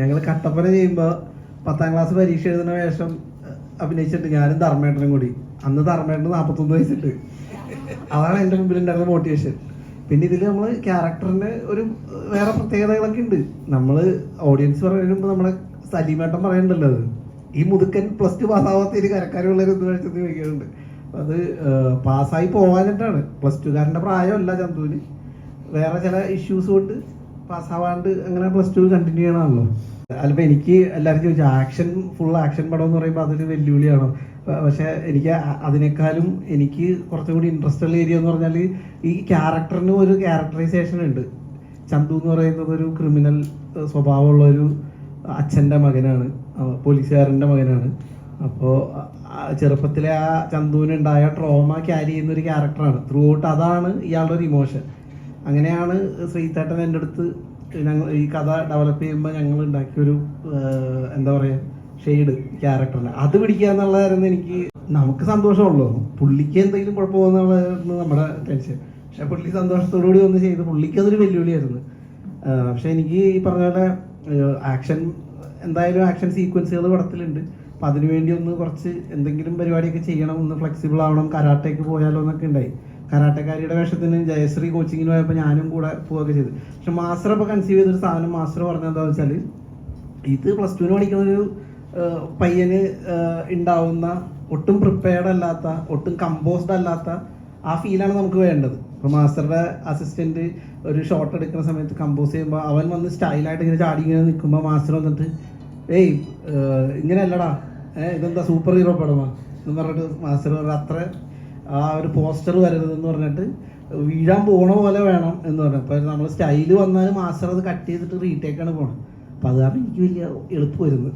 ഞങ്ങൾ കട്ടപ്പന ചെയ്യുമ്പോൾ പത്താം ക്ലാസ് പരീക്ഷ എഴുതുന്ന വേഷം അഭിനയിച്ചിട്ട് ഞാനും ധർമ്മേട്ടനും കൂടി. അന്ന് ധർമ്മേട്ടന് നാൽപ്പത്തൊന്ന് വയസ്സിട്ട് അതാണ് എന്റെ മുമ്പിൽ ഉണ്ടായിരുന്ന മോട്ടിവേഷൻ പിന്നെ ഇതിൽ നമ്മൾ ക്യാരക്ടറിന് ഒരു വേറെ പ്രത്യേകതകളൊക്കെ ഉണ്ട്. നമ്മൾ ഓഡിയൻസ് പറയുമ്പോൾ നമ്മളെ സലീമേട്ടൻ പറയണ്ടല്ലോ അത്. ഈ മുതുക്കൻ പ്ലസ് ടു പാസ്സാവാത്ത ഒരു കരക്കാരുള്ളൊരു ഇത് വെച്ചത് ചോദിക്കുന്നുണ്ട് അത് പാസ്സായി പോകാനായിട്ടാണ് പ്ലസ് ടുകാരന്റെ പ്രായമല്ല ചന്തുവിന്. വേറെ ചില ഇഷ്യൂസ് കൊണ്ട് പാസ്സാവാണ്ട് അങ്ങനെ പ്ലസ് ടു കണ്ടിന്യൂ ചെയ്യണമല്ലോ അല്ലപ്പോൾ എനിക്ക് എല്ലാവരും ചോദിച്ചു ആക്ഷൻ ഫുൾ ആക്ഷൻ പടം എന്ന് പറയുമ്പോൾ അതൊരു വെല്ലുവിളിയാണ്? പക്ഷെ എനിക്ക് അതിനേക്കാളും എനിക്ക് കുറച്ചും കൂടി ഇൻട്രസ്റ്റ് ഉള്ള ഏരിയ എന്ന് പറഞ്ഞാൽ ഈ ക്യാരക്ടറിന് ഒരു ക്യാരക്ടറൈസേഷൻ ഉണ്ട്. ചന്തു എന്ന് പറയുന്നത് ഒരു ക്രിമിനൽ സ്വഭാവമുള്ള ഒരു അച്ഛന്റെ മകനാണ്. പോലീസുകാരന്റെ മകനാണ്. അപ്പോൾ ചെറുപ്പത്തിലെ ആ ചന്തുവിനുണ്ടായ ട്രോമ ക്യാരി ചെയ്യുന്ന ഒരു ക്യാരക്ടറാണ് ത്രൂ ഔട്ട് അതാണ് ഇയാളുടെ ഒരു ഇമോഷൻ അങ്ങനെയാണ് ശ്രീതേട്ടൻ എന്റെ അടുത്ത് ഞങ്ങൾ ഈ കഥ ഡെവലപ്പ് ചെയ്യുമ്പോൾ ഞങ്ങൾ ഉണ്ടാക്കിയൊരു എന്താ പറയുക ഷെയ്ഡ് ക്യാരക്ടറിന് അത് പിടിക്കുക എന്നുള്ളതായിരുന്നു എനിക്ക് നമുക്ക് സന്തോഷമുള്ളൂ. പുള്ളിക്ക് എന്തെങ്കിലും കുഴപ്പമെന്നുള്ളതായിരുന്നു നമ്മുടെ ടെൻഷൻ പക്ഷെ പുള്ളി സന്തോഷത്തോടു കൂടി വന്ന് ചെയ്ത് പുള്ളിക്ക് അതൊരു വെല്ലുവിളിയായിരുന്നു. പക്ഷെ എനിക്ക് ഈ പറഞ്ഞ പോലെ ആക്ഷൻ എന്തായാലും ആക്ഷൻ സീക്വൻസുകൾ പടത്തിലുണ്ട്. അപ്പം അതിനുവേണ്ടി ഒന്ന് കുറച്ച് എന്തെങ്കിലും പരിപാടിയൊക്കെ ചെയ്യണം ഒന്ന് ഫ്ലെക്സിബിൾ ആവണം കരാട്ടയ്ക്ക് പോയാലോ എന്നൊക്കെ ഉണ്ടായി. കരാട്ടക്കാരിയുടെ വേഷത്തിന് ജയശ്രീ കോച്ചിങ്ങിന് പോയപ്പോൾ ഞാനും കൂടെ പോവുകയൊക്കെ ചെയ്തു. പക്ഷെ മാസ്റ്റർ അപ്പോൾ കൺസീവ് ചെയ്തൊരു സാധനം മാസ്റ്റർ പറഞ്ഞത് എന്താണെന്ന് വെച്ചാൽ ഇത് പ്ലസ് ടുവിന് പഠിക്കുന്ന ഒരു പയ്യന് ഉണ്ടാവുന്ന ഒട്ടും പ്രിപ്പയർഡ് അല്ലാത്ത ഒട്ടും കമ്പോസ്ഡ് അല്ലാത്ത ആ ഫീലാണ് നമുക്ക് വേണ്ടത്. ഇപ്പോൾ മാസ്റ്ററുടെ അസിസ്റ്റന്റ് ഒരു ഷോട്ട് എടുക്കുന്ന സമയത്ത് കമ്പോസ് ചെയ്യുമ്പോൾ അവൻ വന്ന് സ്റ്റൈലായിട്ട് ഇങ്ങനെ ചാടി ഇങ്ങനെ നിൽക്കുമ്പോൾ മാസ്റ്റർ വന്നിട്ട് ഏയ് ഇങ്ങനെയല്ലടാ ഏഹ് ഇതെന്താ സൂപ്പർ ഹീറോ പടമാ? എന്ന് പറഞ്ഞിട്ട് മാസ്റ്റർ അത്ര ആ ഒരു പോസ്റ്റർ വരരുതെന്ന് പറഞ്ഞിട്ട് വീഴാൻ പോണ പോലെ വേണം എന്ന് പറഞ്ഞു. അപ്പോൾ നമ്മൾ സ്റ്റൈൽ വന്നാലും മാസ്റ്റർ അത് കട്ട് ചെയ്തിട്ട് റീടേക്കാണ് പോണത്. അപ്പോൾ അത് കാരണം എനിക്ക് വലിയ എളുപ്പമായിരുന്നു.